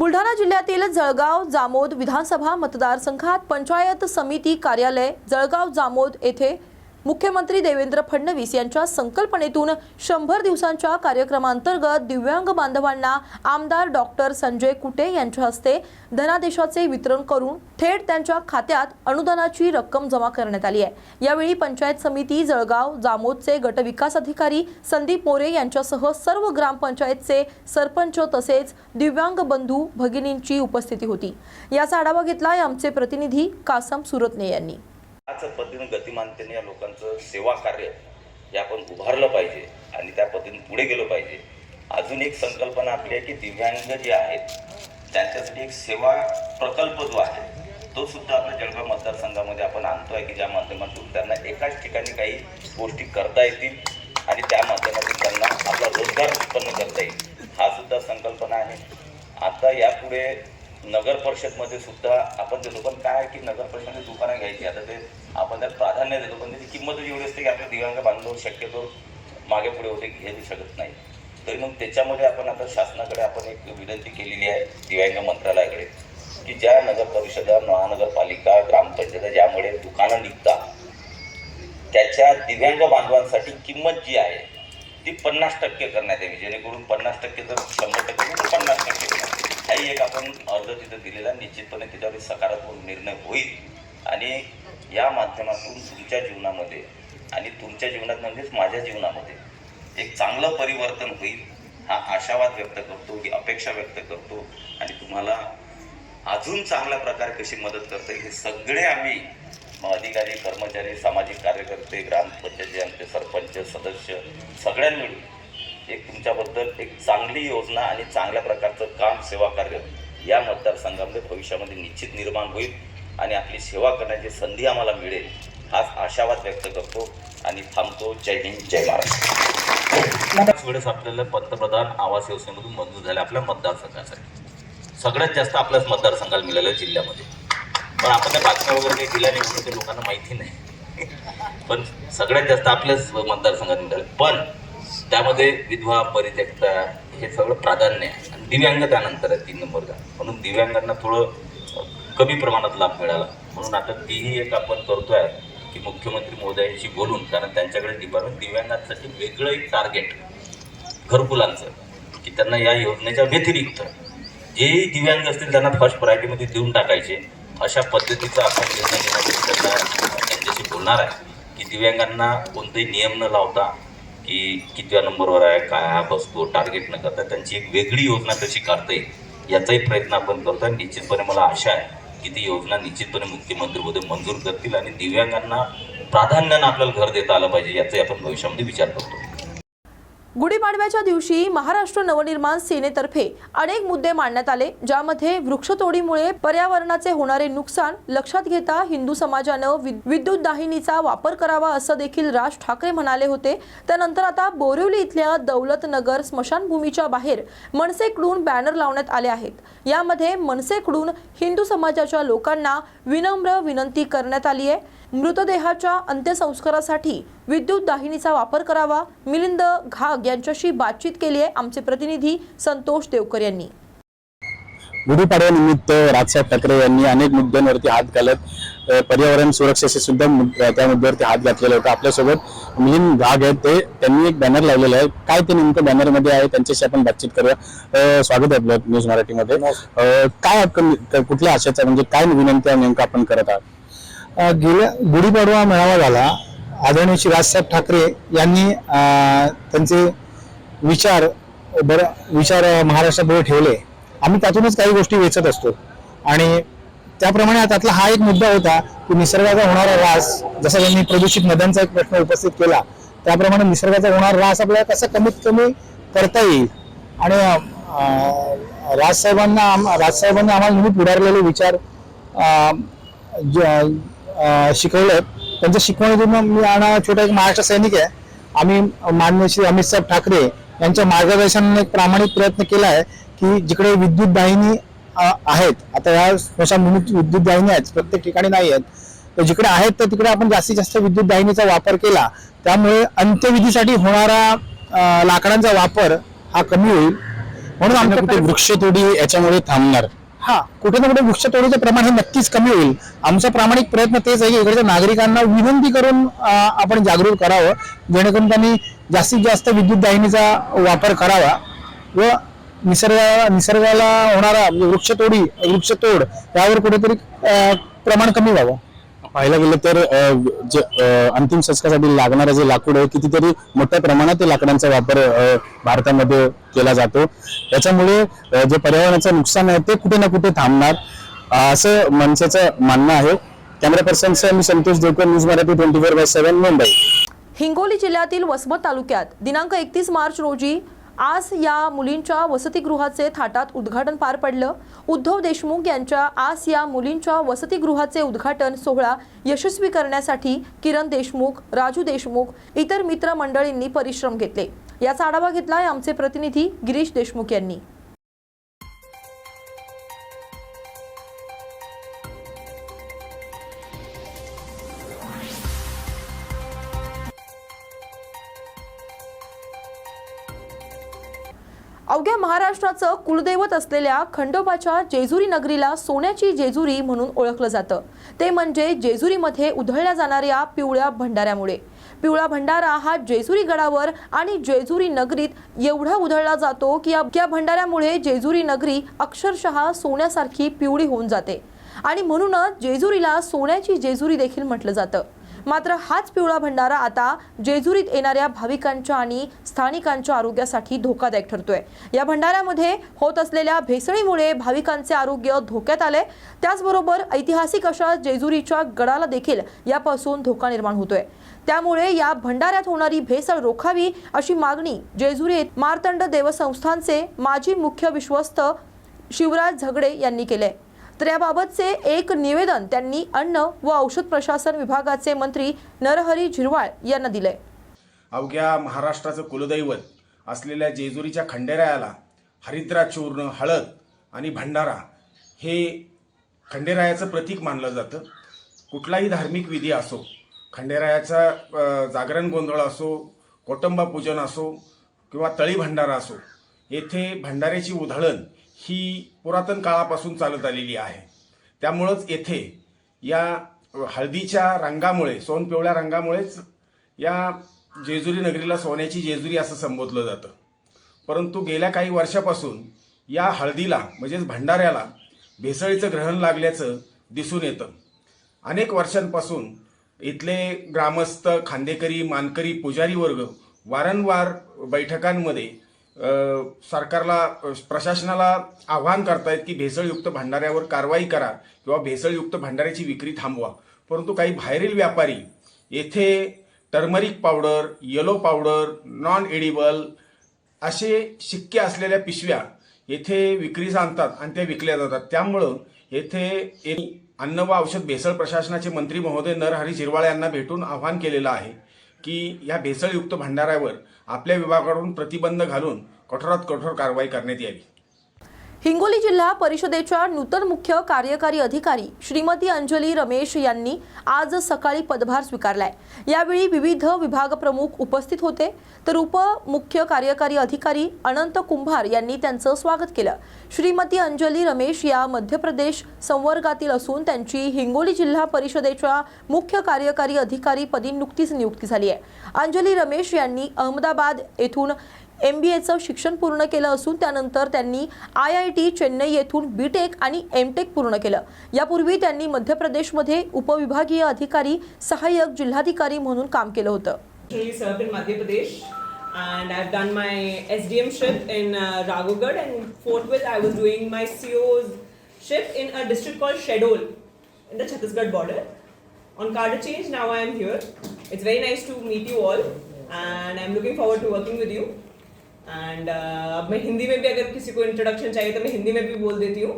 बुलढाणा जिल्ह्यातील जळगाव जामोद विधानसभा मतदारसंघात पंचायत समिती कार्यालय जळगाव जामोद येथे मुख्यमंत्री देवेंद्र फडणवीस यांच्या संकल्पनेतून शंभर दिवसांच्या कार्यक्रमांतर्गत दिव्यांग बांधवांना आमदार डॉक्टर संजय कुटे यांच्या हस्ते धनादेशाचे वितरण करून थेट त्यांच्या खात्यात अनुदानाची रक्कम जमा करण्यात आली आहे. यावेळी पंचायत समिती जळगाव जामोदचे गटविकास अधिकारी संदीप मोरे यांच्यासह सर्व ग्रामपंचायतचे सरपंच तसेच दिव्यांग बंधू भगिनींची उपस्थिती होती. याचा आढावा घेतला आमचे प्रतिनिधी कासम सुरतने यांनी. त्याच पद्धतीने गतिमानतेने या लोकांचं सेवा कार्य हे आपण उभारलं पाहिजे आणि त्या पद्धतीने पुढे गेलो पाहिजे. अजून एक संकल्पना आपली आहे की दिव्यांग जे आहेत त्यांच्यासाठी एक सेवा प्रकल्प जो आहे तो सुद्धा आपल्या जळगाव मतदारसंघामध्ये आपण आणतोय की ज्या माध्यमातून त्यांना एकाच ठिकाणी काही गोष्टी करता येतील आणि त्या माध्यमातून त्यांना आपला रोजगार उत्पन्न करता येईल. हा सुद्धा संकल्पना आहे. आता यापुढे नगर परिषदमध्ये सुद्धा आपण देतो. पण काय आहे की नगर परिषदमध्ये दुकानं घ्यायची? आता ते आपण त्यात प्राधान्य देतो पण त्याची किंमत एवढी असते की आपल्या दिव्यांग बांधव शक्यतो मागे पुढे होते घेऊ शकत नाही. तरी मग त्याच्यामध्ये आपण आता शासनाकडे आपण एक विनंती केलेली आहे दिव्यांग मंत्रालयाकडे की ज्या नगर परिषदा महानगरपालिका ग्रामपंचायत ज्यामुळे दुकानं निघतात त्याच्या दिव्यांग बांधवांसाठी किंमत जी आहे ती पन्नास टक्के करण्यात यावी. जेणेकरून पन्नास टक्के जर शंभर टक्के पन्नास टक्के. एक आपण अर्ज तिथं दिलेला निश्चितपणे त्याच्यावर सकारात्मक निर्णय होईल. आणि या माध्यमातून तुमच्या जीवनामध्ये आणि तुमच्या जीवनात म्हणजेच माझ्या जीवनामध्ये एक चांगलं परिवर्तन होईल हा आशावाद व्यक्त करतो ही अपेक्षा व्यक्त करतो. आणि तुम्हाला अजून चांगल्या प्रकारे कशी मदत करता येईल हे सगळे आम्ही अधिकारी कर्मचारी सामाजिक कार्यकर्ते ग्रामपंचायती आमचे सरपंच सदस्य सगळ्यांनी मिळून एक तुमच्याबद्दल एक चांगली योजना आणि चांगल्या प्रकारचं काम सेवा कार्य या मतदारसंघामध्ये भविष्यामध्ये निश्चित निर्माण होईल आणि आपली सेवा करण्याची संधी आम्हाला मिळेल हाच आशावाद व्यक्त करतो आणि थांबतो. जय हिंद जय महाराष्ट्र. वेळेस आपल्याला पंतप्रधान आवास योजनेमधून मंजूर झाले आपल्या मतदारसंघासाठी. सगळ्यात जास्त आपल्याच मतदारसंघाला मिळालं आहे जिल्ह्यामध्ये. पण आपण त्या बातम्या वगैरे काही दिल्या नाही म्हणून ते लोकांना माहिती नाही. पण सगळ्यात जास्त आपल्याच मतदारसंघात मिळालं. पण त्यामध्ये विधवा परित्यक्ता हे सगळं प्राधान्य आहे. आणि दिव्यांग त्यानंतर आहे तीन नंबरचा. म्हणून दिव्यांगांना थोडं कमी प्रमाणात लाभ मिळाला. म्हणून आता तीही एक आपण करतोय की मुख्यमंत्री मोदयांशी बोलून कारण त्यांच्याकडे डिपार्टमेंट दिव्यांगांसाठी वेगळं एक टार्गेट घरकुलांचं की त्यांना या योजनेच्या व्यतिरिक्त जेही दिव्यांग असतील त्यांना फर्स्ट प्रायोरिटीमध्ये देऊन टाकायचे अशा पद्धतीचा आपण निर्णय घेण्यासाठी त्यांना त्यांच्याशी बोलणार आहे की दिव्यांगांना कोणतेही नियम न लावता की कितव्या नंबरवर आहे काय हा बसतो टार्गेट न करता त्यांची एक वेगळी योजना कशी काढता येईल याचाही प्रयत्न आपण करतो आणि निश्चितपणे मला आशा आहे की ती योजना निश्चितपणे मुख्यमंत्री मंजूर करतील आणि दिव्यांगांना प्राधान्यानं आपल्याला घर देता आलं पाहिजे याचाही आपण भविष्यामध्ये विचार करतो. गुढीपाडव्याच्या दिवशी महाराष्ट्र नवनिर्माण सेनेतर्फे अनेक मुद्दे मांडण्यात आले ज्यामध्ये वृक्षतोडीमुळे पर्यावरणाचे होणारे नुकसान लक्षात घेता हिंदू समाजानं विद्युत दाहिनीचा वापर करावा असं देखील राज ठाकरे म्हणाले होते. त्यानंतर आता बोरिवली इथल्या दौलतनगर स्मशानभूमीच्या बाहेर मनसेकडून बॅनर लावण्यात आले आहेत. यामध्ये मनसेकडून हिंदू समाजाच्या लोकांना विनम्र विनंती करण्यात आली आहे. मृतदेहाच्या अंत्यसंस्कारासाठी विद्युत दाहिनीचा वापर करावा. मिलिंद घाग यांच्याशी बातचीत केली आहे आमचे प्रतिनिधी संतोष देवकर यांनी. गुढीपाडव्यानिमित्त राजसाहेब ठाकरे यांनी अनेक मुद्द्यांवरती हात घालत पर्यावरण सुरक्षेचे सुद्धा मुद्द- त्या मुद्द्यावरती हात घातलेला होता. आपल्यासोबत मिलिंद घाग आहेत ते. त्यांनी एक बॅनर लावलेलं आहे. काय ते नेमकं बॅनरमध्ये आहे त्यांच्याशी आपण बातचीत करूया. स्वागत आहे आपलं न्यूज मराठीमध्ये. काय आपण कुठल्या आशेचा म्हणजे काय विनंती नेमकं आपण करत आहात? गेल्या गुढीपाडवा मेळावा झाला. आदरणीय श्री राजसाहेब ठाकरे यांनी त्यांचे विचार बर विचार महाराष्ट्रापुढे ठेवले. आम्ही त्यातूनच काही गोष्टी वेचत असतो. आणि त्याप्रमाणे त्यातला हा एक मुद्दा होता की निसर्गाचा होणारा ऱ्हास जसा त्यांनी प्रदूषित नद्यांचा एक प्रश्न उपस्थित केला त्याप्रमाणे निसर्गाचा होणारा ऱ्हास आपल्याला कसा कमीत कमी करता येईल? आणि राजसाहेबांना आम- राजसाहेबांनी आम्हाला नेहमी पुढारलेले विचार अ, ज- त्यांच्या शिकवणीतून मी आणि छोटा एक महाराष्ट्र सैनिक आहे. आम्ही माननीय श्री अमित साहेब ठाकरे यांच्या मार्गदर्शनाने एक प्रामाणिक प्रयत्न केला आहे की जिकडे विद्युत वाहिनी अ, आहेत आता या स्मशानभूमीत विद्युत वाहिनी आहेत प्रत्येक ठिकाणी नाही आहेत तर जिकडे आहेत तर तिकडे आपण जास्तीत जास्त विद्युत वाहिनीचा वापर केला. त्यामुळे अंत्यविधीसाठी होणारा लाकडांचा वापर हा कमी होईल. म्हणून आमच्या कुठे वृक्षतोडी याच्यामुळे थांबणार? हा. कुठे ना कुठे वृक्षतोडीचं प्रमाण हे नक्कीच कमी होईल. आमचा प्रामाणिक प्रयत्न तेच आहे की इकडच्या नागरिकांना विनंती करून आपण जागृत करावं. जेणेकरून त्यांनी जास्तीत जास्त विद्युत दाहिनीचा वापर करावा व निसर्ग निसर्गाला होणारा म्हणजे वृक्षतोडी वृक्षतोड यावर कुठेतरी प्रमाण कमी व्हावं. पाहायला गेलं तर जे अंतिम संस्कारासाठी लागणारं जे लाकूड आहे कितीतरी मोठ्या प्रमाणात ते लाकडांचा वापर भारतामध्ये केला जातो. त्याच्यामुळे जे पर्यावरणाचं नुकसान आहे ते कुठे ना कुठे थांबणार असं मनसेचं म्हणणं आहे. Camera person me Santosh Devkar news Marathi twenty four by seven Mumbai. Hingoli जिल्ह्यातील वसमत तालुक्यात दिनांक एकतीस मार्च रोजी आज या मुलींच्या वसतिगृहाचे थाटात उद्घाटन पार पडलं. उद्धव देशमुख यांच्या आज या मुलींच्या वसतिगृहाचे उद्घाटन सोहळा यशस्वी करण्यासाठी किरण देशमुख राजू देशमुख इतर मित्रमंडळींनी परिश्रम घेतले. याचा आढावा घेतला आमचे प्रतिनिधी गिरीश देशमुख यांनी. अवघ्या महाराष्ट्राचं कुलदैवत असलेल्या खंडोबाच्या जेजुरी नगरीला सोन्याची जेजुरी म्हणून ओळखलं जातं. ते म्हणजे जेजुरीमध्ये उधळल्या जाणाऱ्या पिवळ्या भंडाऱ्यामुळे. पिवळा भंडारा हा जेजुरी गडावर आणि जेजुरी नगरीत एवढा उधळला जातो की या भंडाऱ्यामुळे जेजुरी नगरी अक्षरशः सोन्यासारखी पिवळी होऊन जाते. आणि म्हणूनच जेजुरीला सोन्याची जेजुरी देखील म्हटलं जातं. मात्र हाच पिवळा भंडारा आता जेजुरीत येणाऱ्या भाविकांच्या आणि स्थानिकांच्या आरोग्यासाठी धोकादायक ठरतोय. या भंडाऱ्यामध्ये होत असलेल्या भेसळीमुळे भाविकांचे आरोग्य धोक्यात आले त्याचबरोबर ऐतिहासिक अशा जेजुरीच्या गडाला देखील यापासून धोका निर्माण होतोय. त्यामुळे या भंडाऱ्यात होणारी भेसळ रोखावी अशी मागणी जेजुरी मार्तंड देवसंस्थानचे माजी मुख्य विश्वस्त शिवराज झगडे यांनी केले तर याबाबतचे एक निवेदन त्यांनी अन्न व औषध प्रशासन विभागाचे मंत्री नरहरी झिरवाळ यांना दिले अवघ्या महाराष्ट्राचं कुलदैवत असलेल्या जेजुरीच्या खंडेरायाला हरिद्रा चूर्ण हळद आणि भंडारा हे खंडेरायाचं प्रतीक मानलं जातं. कुठलाही धार्मिक विधी असो खंडेरायाचा जागरण गोंधळ असो कोटंबा पूजन असो किंवा तळी भंडारा असो येथे भंडाऱ्याची उधळण ही पुरातन काळापासून चालत आलेली आहे. त्यामुळंच येथे या हळदीच्या रंगामुळे सोनपिवळ्या रंगामुळेच या जेजुरी नगरीला सोन्याची जेजुरी असं संबोधलं जातं. परंतु गेल्या काही वर्षापासून या हळदीला म्हणजेच भंडाऱ्याला भेसळीचं ग्रहण लागल्याचं दिसून येतं. अनेक वर्षांपासून इथले ग्रामस्थ खांदेकरी मानकरी पुजारी वर्ग वारंवार बैठकांमध्ये सरकारला प्रशासनाला आव्हान करतायत की भेसळयुक्त भांडाऱ्यावर कारवाई करा किंवा भेसळयुक्त भांडाऱ्याची विक्री थांबवा. परंतु काही बाहेरील व्यापारी येथे turmeric powder yellow powder non edible असे शिक्के असलेल्या पिशव्या येथे विक्रीस आणतात आणि त्या विकल्या जातात. त्यामुळं येथे अन्न व औषध भेसळ प्रशासनाचे मंत्री महोदय नरहरी झिरवाळ यांना भेटून आवाहन केलेलं आहे. की या भेसळयुक्त भंडाऱ्यावर आपल्या विभागाकडून प्रतिबंध घालून कठोरात कठोर कारवाई करण्यात यावी. हिंगोली जिल्हा परिषदेच्या नूतन मुख्य कार्यकारी अधिकारी श्रीमती अंजली रमेश यांनी आज सकाळी पदभार स्वीकारलाय. यावेळी विविध विभाग प्रमुख उपस्थित होते. तर उपमुख्य कार्यकारी अधिकारी अनंत कुंभार यांनी त्यांचं स्वागत केलं. श्रीमती अंजली रमेश या मध्य प्रदेश संवर्गातील असून त्यांची हिंगोली जिल्हा परिषदेच्या मुख्य कार्यकारी अधिकारी पदी नुकतीच नियुक्ती झाली आहे. अंजली रमेश यांनी अहमदाबाद येथून एम बी एचं शिक्षण पूर्ण केलं असून त्यानंतर त्यांनी आय आय टी चेन्नई येथून बी टेक आणि एम टेक पूर्ण केलं यापूर्वी त्यांनी मध्य प्रदेशमध्ये उपविभागीय अधिकारी सहाय्यक जिल्हाधिकारी म्हणून काम केलं होतं Actually served and I've done my SDM ship in uh, Ragugad and forthwith I was doing my CO's ship in a district called Shedol in the Chhattisgarh border. On card change now I am here. It's very nice to meet you all and I'm looking forward to working with you. And uh, मैं हिंदी में भी अगर किसी को introduction चाहिए तो मैं हिंदी में भी बोल देती हूँ।